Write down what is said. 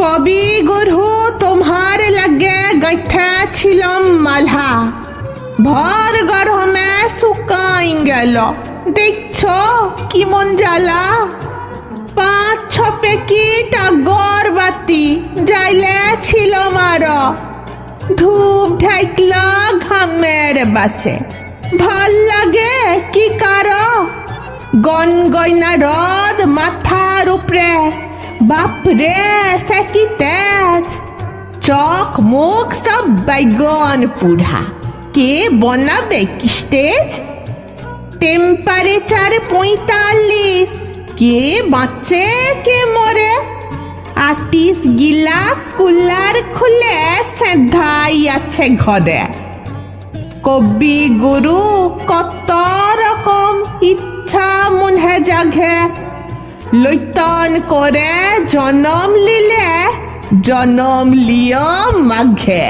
কবি গুরু তোমার লাগে গাইথা ছিলাম মালহা। ভর গরমে শুকাই গেল। দেখছ কি মন জ্বালা? পাঁচ ছ প্যাকেট আগরবাতি জ্বাইলে ছিল মার ধূপ ঢাইকল ঘামের বাসে। ভালো লাগে কি কার? গন গয়না রদ মাথার উপরে। বাপরে কি তেজ চোখ মুখ সব বাইগন পুরা কে বনাবে কি স্টেজ? টেম্পারেচার পঁয়তাল্লিশ। কে বাঁচে, কে মরে? আটিস গিলা কুলার খুলে সেধাই আছে ঘরে। কবি গুরু কত রকম ইচ্ছা মনে জাগে। লৈতন করে জনম লিলে জনম লিয় মাঘে।